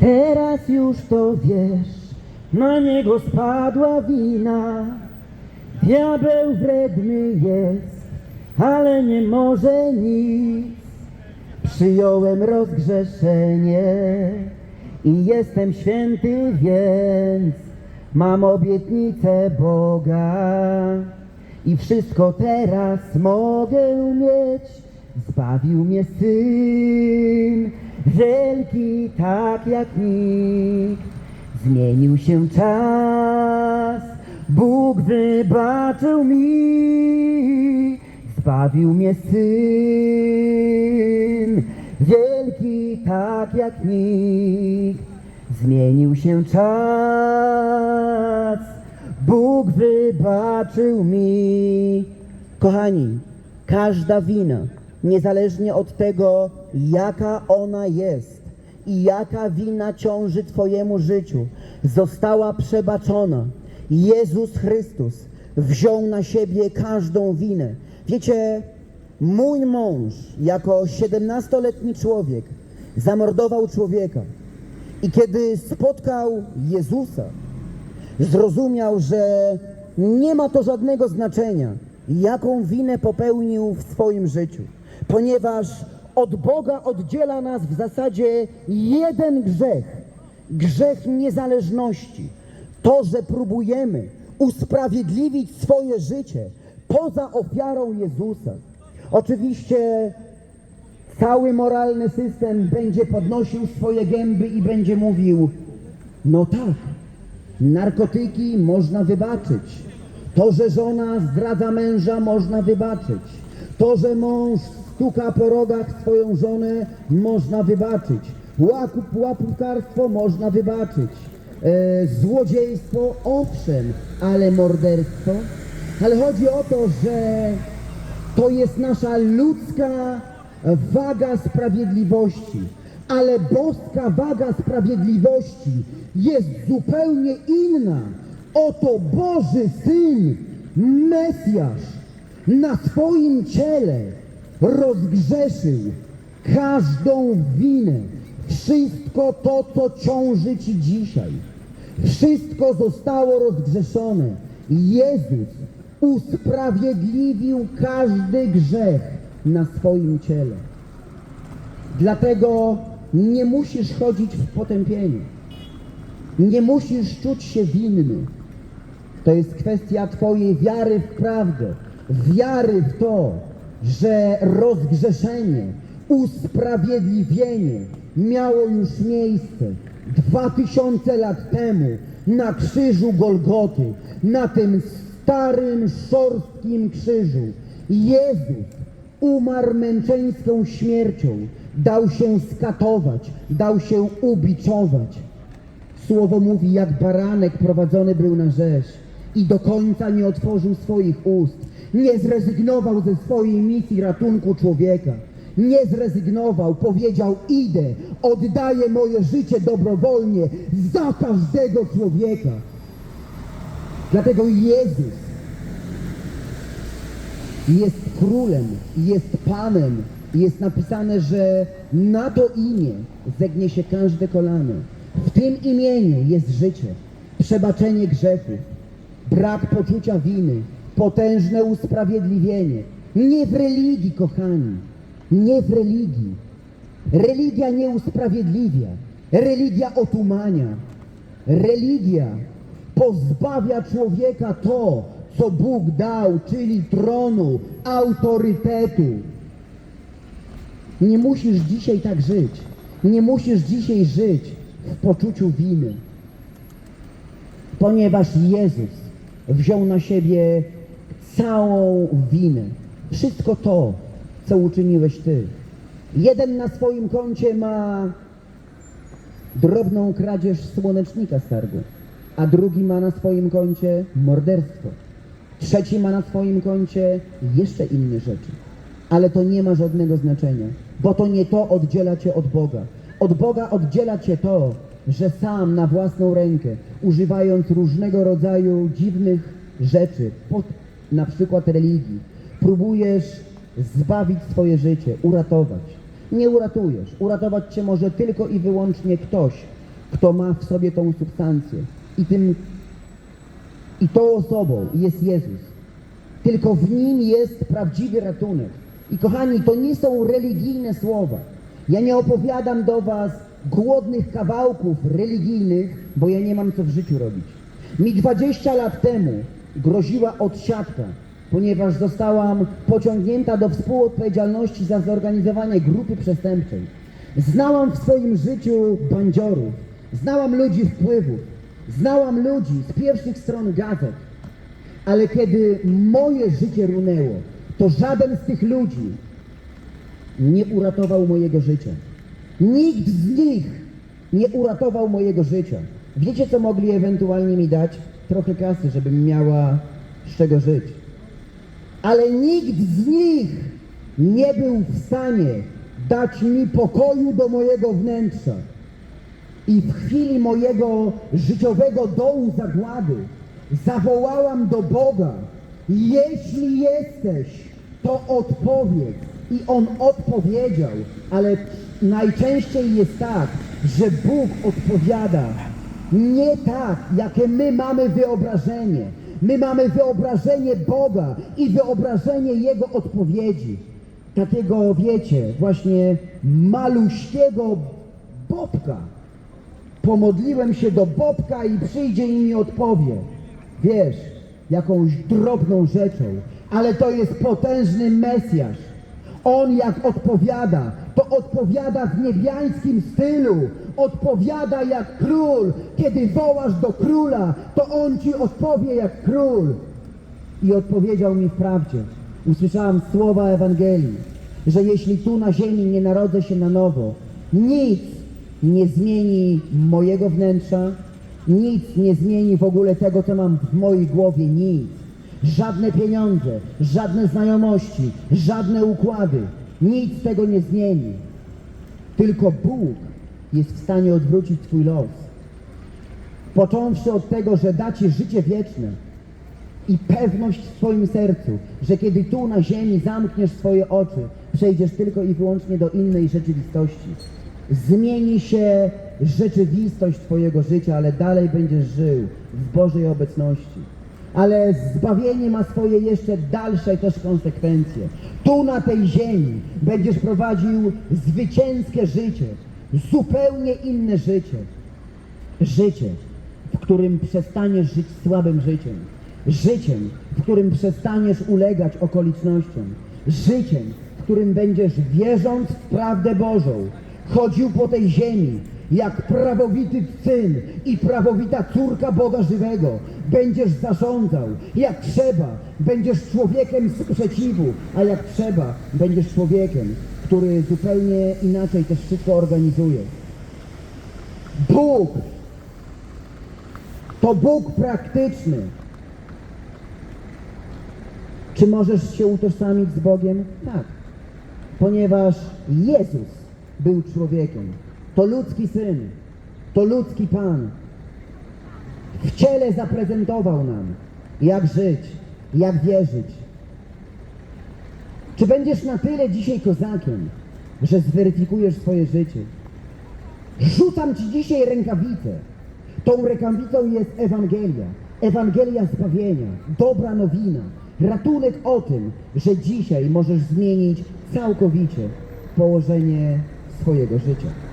Teraz już to wiesz, na niego spadła wina. Diabeł wredny jest, ale nie może nic. Przyjąłem rozgrzeszenie i jestem święty, więc mam obietnicę Boga. I wszystko teraz mogę mieć, zbawił mnie Syn, wielki tak jak nikt. Zmienił się czas, Bóg wybaczył mi, zbawił mnie Syn, wielki tak jak nikt. Zmienił się czas, Bóg wybaczył mi. Kochani, każda wina, niezależnie od tego, jaka ona jest i jaka wina ciąży Twojemu życiu, została przebaczona. Jezus Chrystus wziął na siebie każdą winę. Wiecie, mój mąż, jako 17-letni człowiek, zamordował człowieka. I kiedy spotkał Jezusa, zrozumiał, że nie ma to żadnego znaczenia, jaką winę popełnił w swoim życiu, ponieważ od Boga oddziela nas w zasadzie jeden grzech grzech niezależności. To, że próbujemy usprawiedliwić swoje życie poza ofiarą Jezusa. Oczywiście cały moralny system będzie podnosił swoje gęby i będzie mówił: No tak, narkotyki można wybaczyć. To, że żona zdradza męża, można wybaczyć. To, że mąż stuka po rogach swoją żonę, można wybaczyć. Łakup, łapówkarstwo można wybaczyć. E, złodziejstwo, owszem, ale morderstwo. Ale chodzi o to, że to jest nasza ludzka waga sprawiedliwości, ale boska waga sprawiedliwości jest zupełnie inna. Oto Boży Syn, Mesjasz, na swoim ciele rozgrzeszył każdą winę, wszystko to, co ciąży Ci dzisiaj. Wszystko zostało rozgrzeszone. Jezus usprawiedliwił każdy grzech na swoim ciele. Dlatego nie musisz chodzić w potępieniu. Nie musisz czuć się winny. To jest kwestia Twojej wiary w prawdę, wiary w to, że rozgrzeszenie, usprawiedliwienie miało już miejsce dwa tysiące lat temu na krzyżu Golgoty, na tym starym, szorstkim krzyżu. Jezus umarł męczeńską śmiercią, dał się skatować, dał się ubiczować. Słowo mówi, jak baranek prowadzony był na rzeź i do końca nie otworzył swoich ust. Nie zrezygnował ze swojej misji ratunku człowieka. Nie zrezygnował, powiedział: Idę, oddaję moje życie dobrowolnie za każdego człowieka. Dlatego Jezus jest królem, jest panem. Jest napisane, że na to imię zegnie się każde kolano. W tym imieniu jest życie, przebaczenie grzechów, brak poczucia winy, potężne usprawiedliwienie. Nie w religii, kochani, nie w religii. Religia nie usprawiedliwia, religia otumania. Religia pozbawia człowieka to, co Bóg dał, czyli tronu, autorytetu. Nie musisz dzisiaj tak żyć. Nie musisz dzisiaj żyć w poczuciu winy. Ponieważ Jezus wziął na siebie całą winę. Wszystko to, co uczyniłeś Ty. Jeden na swoim koncie ma drobną kradzież słonecznika z targu, a drugi ma na swoim koncie morderstwo. Trzeci ma na swoim koncie jeszcze inne rzeczy. Ale to nie ma żadnego znaczenia, bo to nie to oddziela cię od Boga. Od Boga oddziela cię to, że sam na własną rękę, używając różnego rodzaju dziwnych rzeczy, pod, na przykład religii, próbujesz zbawić swoje życie, uratować. Nie uratujesz. Uratować cię może tylko i wyłącznie ktoś, kto ma w sobie tą substancję. I tym i tą osobą jest Jezus. Tylko w nim jest prawdziwy ratunek. I kochani, to nie są religijne słowa. Ja nie opowiadam do was głodnych kawałków religijnych, bo ja nie mam co w życiu robić. Mi 20 lat temu groziła odsiadka, ponieważ zostałam pociągnięta do współodpowiedzialności za zorganizowanie grupy przestępczej. Znałam w swoim życiu bandziorów, znałam ludzi wpływów, znałam ludzi z pierwszych stron gazet, ale kiedy moje życie runęło, to żaden z tych ludzi nie uratował mojego życia. Nikt z nich nie uratował mojego życia. Wiecie, co mogli ewentualnie mi dać? Trochę kasy, żebym miała z czego żyć. Ale nikt z nich nie był w stanie dać mi pokoju do mojego wnętrza. I w chwili mojego życiowego dołu zagłady zawołałam do Boga, jeśli jesteś, to odpowiedz. I On odpowiedział, ale najczęściej jest tak, że Bóg odpowiada nie tak, jakie my mamy wyobrażenie. My mamy wyobrażenie Boga i wyobrażenie Jego odpowiedzi. Takiego, wiecie, właśnie maluśkiego Bobka. Pomodliłem się do Bobka i przyjdzie i mi odpowie. Wiesz, jakąś drobną rzeczą, ale to jest potężny Mesjasz. On jak odpowiada, to odpowiada w niebiańskim stylu. Odpowiada jak król. Kiedy wołasz do króla, to on ci odpowie jak król. I odpowiedział mi w prawdzie. Usłyszałam słowa Ewangelii, że jeśli tu na ziemi nie narodzę się na nowo, nic nie zmieni mojego wnętrza, nic nie zmieni w ogóle tego, co mam w mojej głowie, nic. Żadne pieniądze, żadne znajomości, żadne układy, nic tego nie zmieni. Tylko Bóg jest w stanie odwrócić Twój los. Począwszy od tego, że da Ci życie wieczne i pewność w swoim sercu, że kiedy tu na ziemi zamkniesz swoje oczy, przejdziesz tylko i wyłącznie do innej rzeczywistości. Zmieni się rzeczywistość Twojego życia, ale dalej będziesz żył w Bożej obecności. Ale zbawienie ma swoje jeszcze dalsze też konsekwencje. Tu na tej ziemi będziesz prowadził zwycięskie życie, zupełnie inne życie. Życie, w którym przestaniesz żyć słabym życiem. Życiem, w którym przestaniesz ulegać okolicznościom. Życiem, w którym będziesz wierząc w prawdę Bożą, chodził po tej ziemi jak prawowity syn i prawowita córka Boga żywego. Będziesz zarządzał. Jak trzeba, będziesz człowiekiem sprzeciwu, a jak trzeba, będziesz człowiekiem, który zupełnie inaczej też wszystko organizuje. Bóg to Bóg praktyczny. Czy możesz się utożsamić z Bogiem? Tak. Ponieważ Jezus był człowiekiem. To ludzki syn. To ludzki Pan. W ciele zaprezentował nam, jak żyć, jak wierzyć. Czy będziesz na tyle dzisiaj kozakiem, że zweryfikujesz swoje życie? Rzucam Ci dzisiaj rękawicę. Tą rękawicą jest Ewangelia. Ewangelia zbawienia, dobra nowina, ratunek o tym, że dzisiaj możesz zmienić całkowicie położenie swojego życia.